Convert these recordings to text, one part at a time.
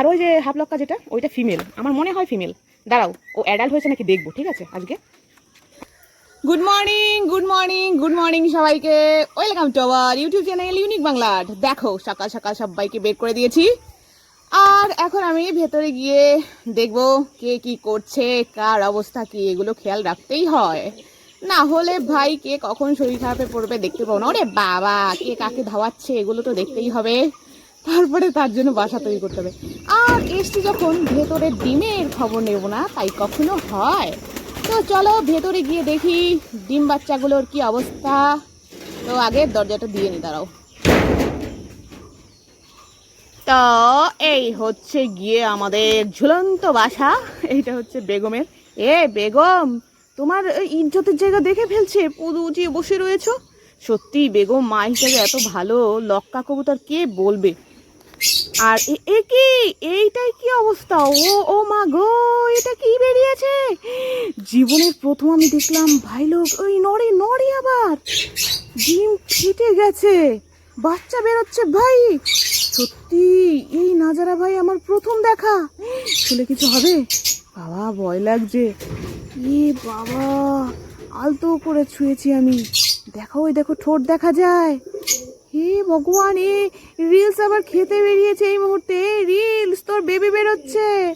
আর ওই যে হাফ লক্কা যেটা, ওইটা ফিমেল আমার মনে হয় ফিমেল দাঁড়াও, ও অ্যাডাল্ট হয়েছে নাকি দেখব, ঠিক আছে, আজকে। Good morning good morning good morning সবাইকে। Welcome to our YouTube channel unique Bangla দেখো, সকাল সকাল সবাইকে বের করে দিয়েছি। আর এখন আমি ভেতরে গিয়ে দেখব কে কি করছে, কার অবস্থা কি, এগুলো খেয়াল রাখতেই হয়। না হলে ভাই, কে কখন শরীর খারাপে পড়বে দেখতে পাবো না। ওরে বাবা, কে কাকে ধাওয়াচ্ছে, এগুলো তো দেখতেই হবে। তারপরে তার জন্য বাসা তৈরি করতে হবে। এসছি যখন ভেতরে ডিমের খবর নেব না, তাই কখনো হয়। তো চলো ভেতরে গিয়ে দেখি ডিম বাচ্চাগুলোর কি অবস্থা। তো আগে দরজাটা দিয়ে নি, দাঁড়াও। তো এই হচ্ছে গিয়ে আমাদের ঝুলন্ত বাসা, এইটা হচ্ছে বেগমের। এ বেগম, তোমার ইজ্জতের জায়গা দেখে ফেলছে, পুদু উঁচিয়ে বসে রয়েছো? সত্যি বেগম, মা হিসেবে এত ভালো, লক্কা কবুতর কে বলবে? আর এ- কি? এইটাই কি অবস্থা? ও ও মা গো, এটা কি বেরিয়েছে? জীবনের প্রথম আমি দেখলাম, ভাই লোক, ওই নড়ে নড়ে আবার। ডিম ফেটে গেছে। বাচ্চা বেরোচ্ছে, ভাই। সত্যি, এই নাজারা ভাই আমার প্রথম দেখা। শুলে কিছু হবে? বাবা, ভয় লাগছে। এ বাবা, আলতো করে ছুঁয়েছি আমি। দেখো ওই দেখো, ঠোঁট দেখা যায়। হে ভগবান এ রিলস আবার খেতে বেরিয়েছে এই মুহূর্তে। রিলস তোর বেবি বেরোচ্ছে।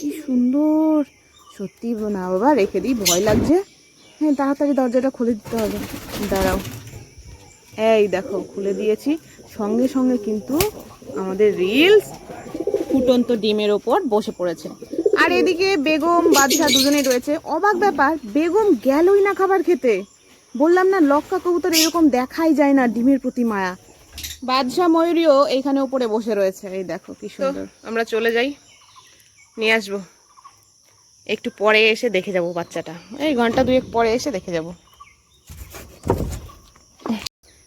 কি সুন্দর। সত্যি না বাবা, রেখে দিই, ভয় লাগছে। হ্যাঁ তাড়াতাড়ি দরজাটা খুলে দিতে হবে। দাঁড়াও। এই দেখো, খুলে দিয়েছি। সঙ্গে সঙ্গে কিন্তু আমাদের রিলস ফুটন্ত ডিমের ওপর বসে পড়েছে। আর এদিকে বেগম, বাদশাহ দুজনেই রয়েছে। অবাক ব্যাপার, বেগম গেলই না খাবার খেতে। বললাম না লক্কা কবুতর এরকম দেখাই যায় না ডিমের প্রতি মায়া। বাদশাহ ময়ূরীও এইখানে উপরে বসে রয়েছে। এই দেখো কি সুন্দর। আমরা চলে যাই। নিয়ে আসব। একটু পরে এসে দেখে যাব বাচ্চাটা। এই ঘণ্টা দুয়েক পরে এসে দেখে যাব।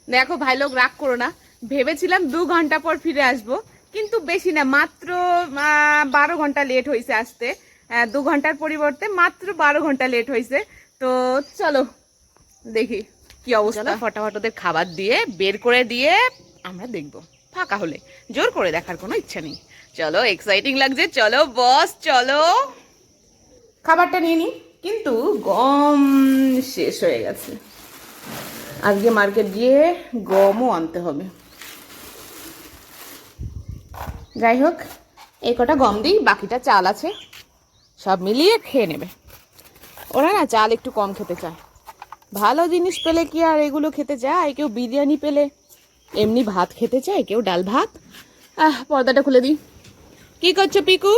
দেখো ভাই লোক রাগ করো না। ভেবেছিলাম দু ঘণ্টা পর ফিরে আসব কিন্তু বেশি না মাত্র বারো ঘণ্টা লেট হয়েছে আসতে। দু ঘণ্টার পরিবর্তে মাত্র বারো ঘণ্টা লেট হয়েছে তো চলো দেখি কি অবস্থা। ফটাফট ওদের খাবার দিয়ে বের করে দিয়ে আমরা দেখব। ফাঁকা হলে জোর করে দেখার কোনো ইচ্ছা নেই। চলো এক্সাইটিং লাগছে চলো বস চলো। খাবারটা নিয়ে নিই কিন্তু গম শেষ হয়ে গেছে। আজকে মার্কেট গিয়ে গমও আনতে হবে। যাই হোক এই কটা গম দিই বাকিটা চাল আছে। সব মিলিয়ে খেয়ে নেবে। ওরা না চাল একটু কম খেতে চায়। ভালো জিনিস পেলে কি আর এগুলো খেতে চায় কেউ বিরিয়ানি পেলে, এমনি ভাত খেতে চায়, কেউ ডাল ভাত। আহ, পর্দাটা খুলে দিই। কি করছ পিকু?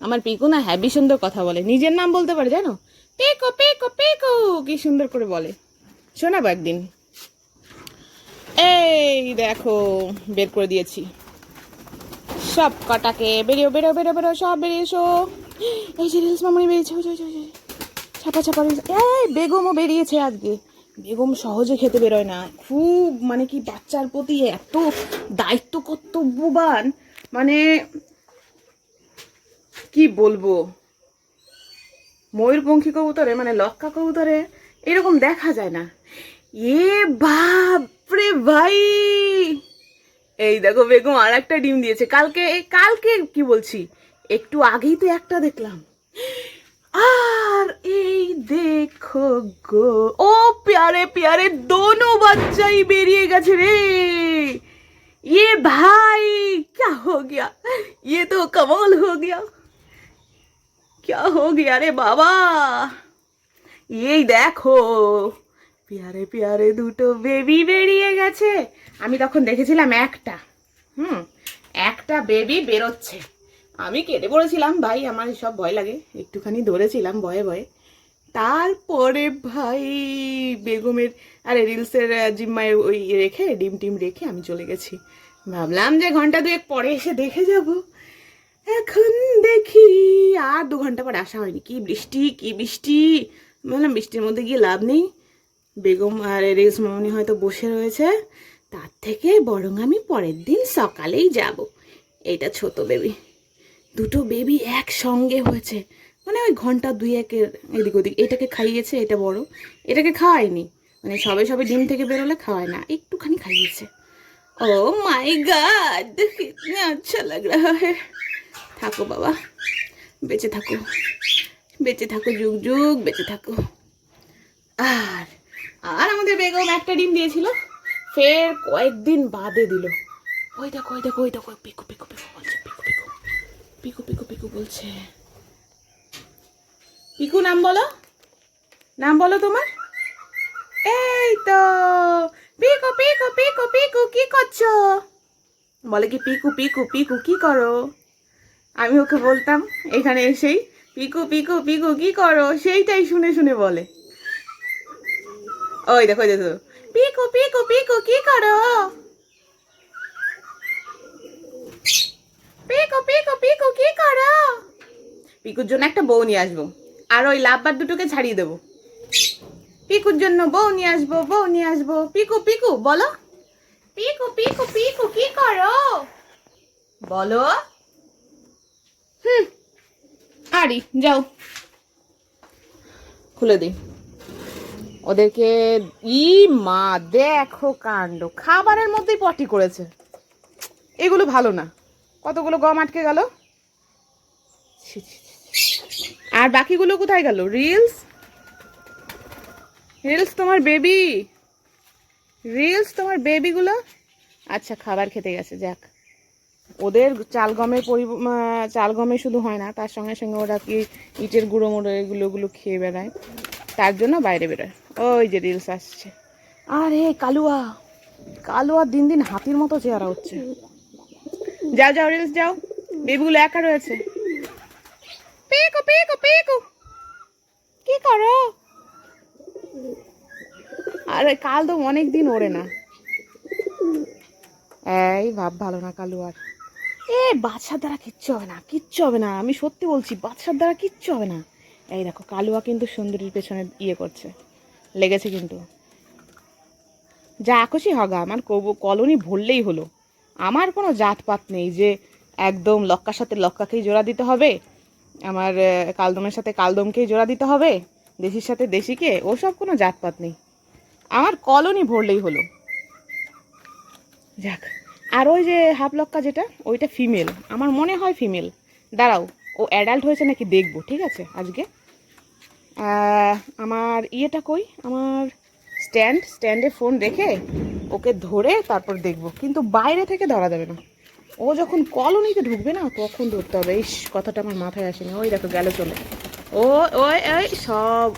আমার পিকু না হ্যাবি সুন্দর কথা বলে। নিজের নাম বলতে পারে, জানো? পেকো পেকো পেকো! কি সুন্দর করে বলে। শোনাবো একদিন। এই দেখো, বের করে দিয়েছি। সব কটাকে বেরিয়ে বেরো বেরো বেরো, সব বেরিয়েছো এই যে রিলস মামনি বেরিয়েছে ছাপা ছাপা এই, বেগমও বেরিয়েছে আজকে। বেগম সহজে খেতে বেরোয় না। খুব মানে কি, বাচ্চার প্রতি এত দায়িত্ব কর্তব্যবান মানে কি বলব? ময়ূরপঙ্খী কবুতরে মানে লক্কা কবুতরে, এরকম দেখা যায় না। এ বাপরে ভাই! এই দেখো বেগম আর একটা ডিম দিয়েছে। কালকে কালকে কি বলছি? একটু আগেই তো একটা দেখলাম। আর এই দেখো গো ও প্যারে প্যারে দোনো বাচ্চাই বেরিয়ে গেছে রে ये भाई क्या हो गया ये तो कमाल हो गया क्या हो गया রে বাবা এই দেখো পেয়ারে পেয়ারে দুটো বেবি বেরিয়ে গেছে আমি তখন দেখেছিলাম একটা হুম একটা বেবি বেরোচ্ছে আমি কেটে পড়েছিলাম, ভাই, আমার সব ভয় লাগে। একটুখানি ধরেছিলাম ভয়ে ভয়ে। তারপরে ভাই, বেগমের, আরে রিলসের জিম্মায় ওই রেখে, ডিম টিম রেখে আমি চলে গেছি। ভাবলাম যে ঘণ্টা দুয়েক পরে এসে দেখে যাব। এখন দেখি, আর দু ঘণ্টা পর আসা হয়নি। কি বৃষ্টি কি বৃষ্টি? বললাম, বৃষ্টির মধ্যে গিয়ে লাভ নেই। বেগম আর রেস মামনি হয়তো বসে রয়েছে। তার থেকে বরং আমি পরের দিন সকালেই যাব। এইটা ছোট বেবি দুটো বেবি একসঙ্গে হয়েছে। মানে ওই ঘণ্টা দুই একের এদিক ওদিক। এটাকে খাইয়েছে, এটা বড়। এটাকে খাওয়ায়নি। মানে সবে সবে ডিম থেকে বেরোলে খাওয়ায় না, একটুখানি খাইয়েছে। ও মাই গাড কিতনে আচ্ছা লাগ রা হে থাকো বাবা, বেঁচে থাকো। বেঁচে থাকো যুগ যুগ, বেঁচে থাকো। আর আর আমাদের বেগম একটা ডিম দিয়েছিল, ফের কয়েকদিন বাদে দিল। ওই দেখো ওই দেখো ওই দেখো, পিকু পিকু পিকু। পিকু পিকু পিকু বলছে পিকু নাম বলো নাম বলো তোমার এই তো পিকু পিকু পিকু পিকু কি করছ বলে কি পিকু পিকু পিকু কি করো আমি ওকে বলতাম এখানে এসেই পিকু পিকু পিকু কি করো সেইটাই শুনে শুনে বলে ওই দেখো দেখো পিকু পিকু পিকু কি করো পিকু পিকু পিকু, কি করো? পিকুর জন্য একটা বউ নিয়ে আসব। আর ওই লাভবার দুটোকে ছাড়িয়ে দেবো। পিকুর জন্য বউ নিয়ে আসব, বউ নিয়ে আসব। পিকু পিকু, বলো। পিকু পিকু পিকু, কি করো? বলো। হুম আরি যাও। খুলে দিই। ওদেরকে, ই মা, দেখো কাণ্ড। খাবারের মধ্যেই পটি করেছে। এগুলো ভালো না। কতগুলো গম আটকে গেল। আর বাকিগুলো কোথায় গেল? রিলস? রিলস তোমার বেবি। রিলস তোমার বেবিগুলো? আচ্ছা খাবার খেতে গেছে, যাক। ওদের চাল গমের পরি চাল গমে শুধু হয় না, তার সঙ্গে সঙ্গে ওরা কি ইটের গুঁড়ো মুড়ো এগুলো, ওগুলো খেয়ে বেড়ায়। তার জন্য বাইরে বেরোয়। ওই যে রিলস আসছে। আরে, কালুয়া। কালুয়া দিন দিন হাতির মতো চেহারা হচ্ছে। যাও যাও রিলস যাও। বেবিগুলো একা রয়েছে। পেকো পেকো পেকো। কি করো? আরে কাল তো অনেক দিন ওড়ে না। এই ভাব ভালো না কালু আর। এ বাচ্চার দ্বারা কিচ্ছু হবে না কিচ্ছু হবে না। আমি সত্যি বলছি বাচ্চার দ্বারা কিচ্ছু হবে না। এই দেখো কালুয়া কিন্তু সুন্দরীর পেছনে ইয়ে করছে। লেগেছে কিন্তু। যা খুশি হগা আমার কব- কলোনি ভরলেই হলো। আমার কোনো জাতপাত নেই যে একদম লক্কার সাথে লক্কাকেই জোড়া দিতে হবে, আমার কালদমের সাথে কালদমকেই জোড়া দিতে হবে, দেশির সাথে দেশিকে, ওসব কোনো জাতপাত নেই। আমার কলোনি ভরলেই হলো। যাক, আর ওই যে হাফ লক্কা যেটা, ওইটা ফিমেল, আমার মনে হয় ফিমেল। দাঁড়াও, ও অ্যাডাল্ট হয়েছে নাকি দেখব, ঠিক আছে, আজকে। আমার ইয়েটা কই? আমার স্ট্যান্ড স্ট্যান্ডে ফোন রেখে ওকে ধরে তারপর দেখব। কিন্তু বাইরে থেকে ধরা যাবে না। ও যখন কলোনিতে ঢুকবে না, তখন ধরতে হবে। এই কথাটা আমার মাথায় আসেনি। ওই দেখো, গেল চলে। ও, ওই ওই সব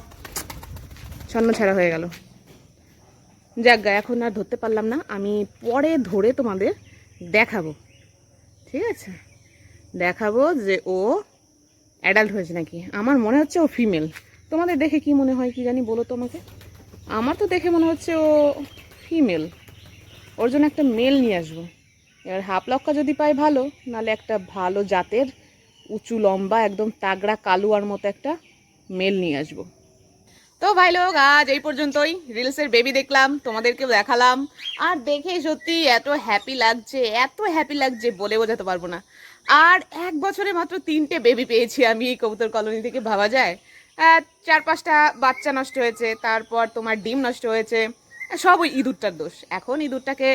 ছন্ন ছাড়া হয়ে গেল। যাক গা, এখন আর ধরতে পারলাম না। আমি পরে ধরে তোমাদের দেখাবো। ঠিক আছে? দেখাবো যে ও অ্যাডাল্ট হয়েছে নাকি। আমার মনে হচ্ছে ও ফিমেল তোমাদের দেখে কি মনে হয়, কি জানি বলো তো আমাকে। আমার তো দেখে মনে হচ্ছে ও ফিমেল ওর জন্য একটা মেল নিয়ে আসব। এবার হাফ লক্কা যদি পাই ভালো নালে একটা ভালো জাতের, উঁচু লম্বা, একদম তাগড়া, কালুয়ার মতো একটা মেল নিয়ে আসব। তো ভাই লোক, আজ এই পর্যন্তই। রিলসের বেবি দেখলাম, তোমাদেরকেও দেখালাম। আর দেখে সত্যি এত হ্যাপি লাগছে, এত হ্যাপি লাগছে বলে বোঝাতে পারব না। আর এক বছরে মাত্র তিনটে বেবি পেয়েছি আমি এই কবুতর কলোনি থেকে, ভাবা যায়? চার পাঁচটা বাচ্চা নষ্ট হয়েছে, তারপর তোমার ডিম নষ্ট হয়েছে সব ওই ইঁদুরটার দোষ। এখন ইঁদুরটাকে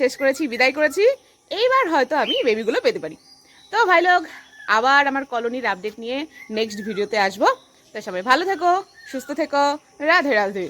শেষ করেছি, বিদায় করেছি, এইবার হয়তো আমি বেবিগুলো পেতে পারি। তো ভাই লোক আবার আমার কলোনির আপডেট নিয়ে নেক্সট ভিডিওতে আসব। তো সবাই ভালো থেকো, সুস্থ থেকো, রাধে রাধে।